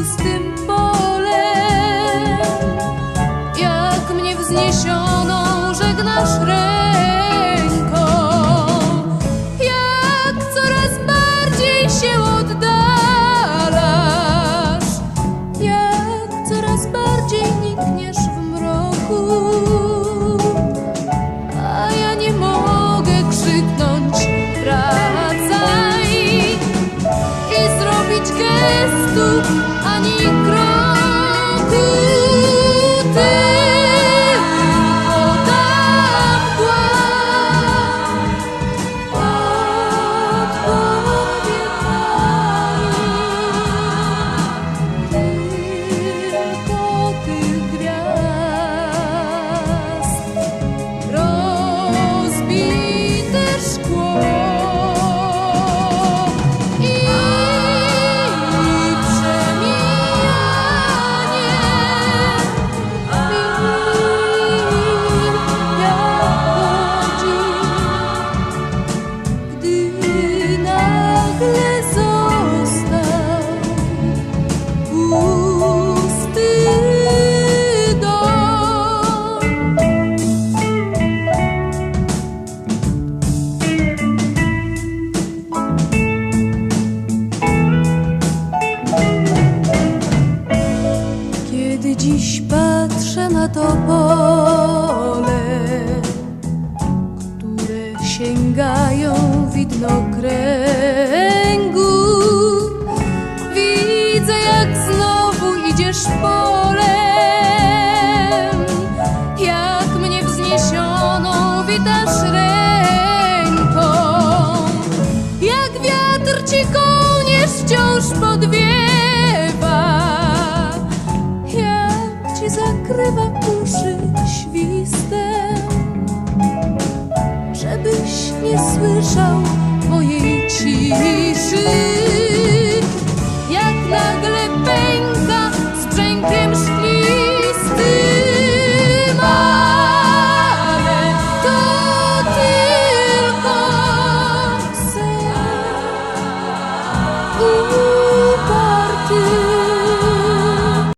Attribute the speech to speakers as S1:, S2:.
S1: pustym polem. Jak mnie wzniesioną żegnasz ręką, jak coraz bardziej się oddalasz, jak coraz bardziej nikniesz w mroku. A ja nie mogę krzyknąć, wracaj i zrobić gestu. You. To pole, które sięgają widnokręgu. Widzę, jak znowu idziesz polem, jak mnie wzniesioną witasz ręką, jak wiatr ci kołnierz wciąż nakrywa kuszyk świstem, żebyś nie słyszał mojej ciszy. Jak nagle pęka z brzękiem szklistym, ale to tylko sen.